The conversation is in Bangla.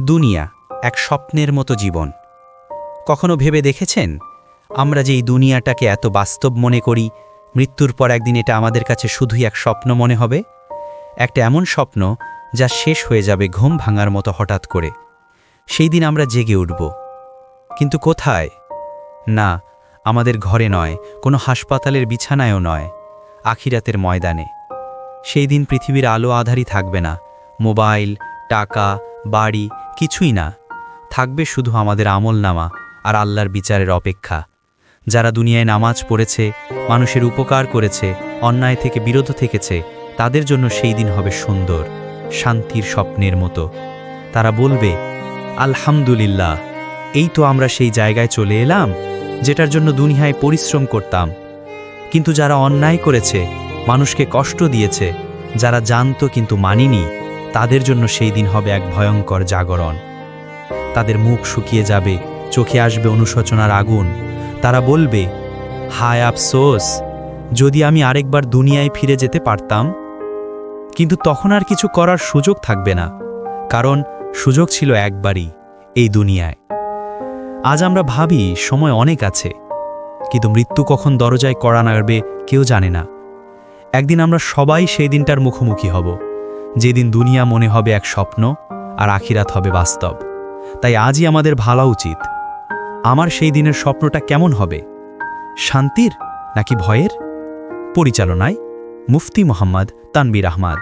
দুনিয়া এক স্বপ্নের মতো জীবন। কখনো ভেবে দেখেছেন? আমরা যে এই দুনিয়াটাকে এত বাস্তব মনে করি, মৃত্যুর পর একদিন এটা আমাদের কাছে শুধুই এক স্বপ্ন মনে হবে? একটা এমন স্বপ্ন যা শেষ হয়ে যাবে ঘুম ভাঙার মতো হঠাৎ করে। সেই দিন আমরা জেগে উঠব। কিন্তু কোথায়? না, আমাদের ঘরে নয়, কোনো হাসপাতালের বিছানায়ও নয়, আখিরাতের ময়দানে। সেই দিন পৃথিবীর আলো আধারই থাকবে না, মোবাইল, টাকা বাড়ি কিছুই না। থাকবে শুধু আমাদের আমল নামা আর আল্লাহর বিচারের অপেক্ষা। যারা দুনিয়ায় নামাজ পড়েছে, মানুষের উপকার করেছে, অন্যায় থেকে বিরত থেকেছে, তাদের জন্য সেই দিন হবে সুন্দর, শান্তির স্বপ্নের মতো। তারা বলবে, আলহামদুলিল্লাহ, এই তো আমরা সেই জায়গায় চলে এলাম, যেটার জন্য দুনিয়ায় পরিশ্রম করতাম। কিন্তু যারা অন্যায় করেছে, মানুষকে কষ্ট দিয়েছে, যারা জানত কিন্তু মানিনি তাদের জন্য সেই দিন হবে এক ভয়ঙ্কর জাগরণ। তাদের মুখ শুকিয়ে যাবে, চোখে আসবে অনুশোচনার আগুন। তারা বলবে, হায় আফসোস, যদি আমি আরেকবার দুনিয়ায় ফিরে যেতে পারতাম? কিন্তু তখন আর কিছু করার সুযোগ থাকবে না, কারণ সুযোগ ছিল একবারই এই দুনিয়ায়। আজ আমরা ভাবি, সময় অনেক আছে, কিন্তু মৃত্যু কখন দরজায় কড়া নাড়বে কেউ জানে না। একদিন আমরা সবাই সেই দিনটার মুখোমুখি হব। যেদিন দুনিয়া মনে হবে এক স্বপ্ন, আর আখিরাত হবে বাস্তব। তাই আজই আমাদের ভালা উচিত, আমার সেই দিনের স্বপ্নটা কেমন হবে? শান্তির নাকি ভয়ের? পরিচালনায় মুফতি মোহাম্মদ তানবির আহমাদ।